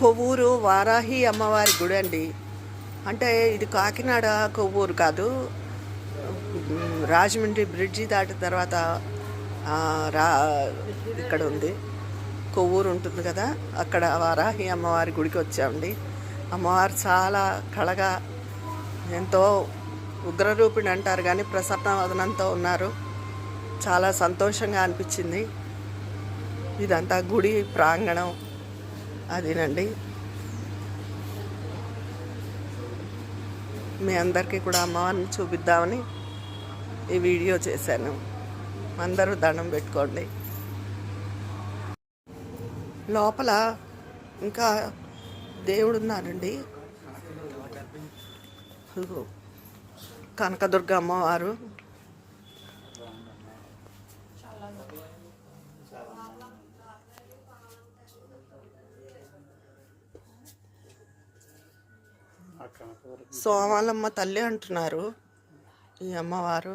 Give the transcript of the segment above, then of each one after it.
కొవ్వూరు వారాహి అమ్మవారి గుడి అండి. అంటే ఇది కాకినాడ కొవ్వూరు కాదు. రాజమండ్రి బ్రిడ్జి దాటిన తర్వాత రా ఇక్కడ ఉంది. కొవ్వూరు ఉంటుంది కదా అక్కడ వారాహి అమ్మవారి గుడికి వచ్చామండి. అమ్మవారు చాలా కళగా ఎంతో ఉగ్రరూపిణి అంటారు కానీ ప్రసన్న వదనంతో ఉన్నారు. చాలా సంతోషంగా అనిపించింది. ఇదంతా గుడి ప్రాంగణం. అదేనండి. మీ అందరికీ కూడా అమ్మవారిని చూపిద్దామని ఈ వీడియో చేశాను. అందరూ దండం పెట్టుకోండి. లోపల ఇంకా దేవుడు ఉన్నారండి కనకదుర్గ అమ్మవారు. సోమాలమ్మ తల్లి అంటున్నారు ఈ అమ్మవారు.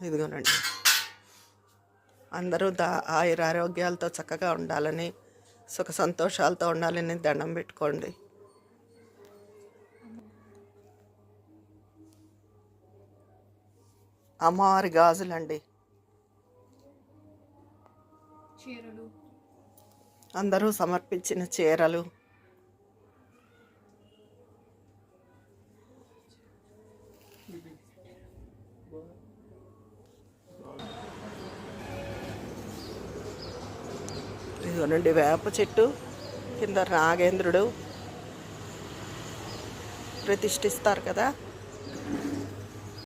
ఇదిగోనండి. అందరూ దా ఆయుర ఆరోగ్యాలతో చక్కగా ఉండాలని సుఖ సంతోషాలతో ఉండాలని దండం పెట్టుకోండి. అమ్మవారి గాజులండి. చీరలు? అందరూ సమర్పించిన చీరలు. ఇదిగోనండి వేప చెట్టు కింద నాగేంద్రుడు ప్రతిష్ఠిస్తారు కదా.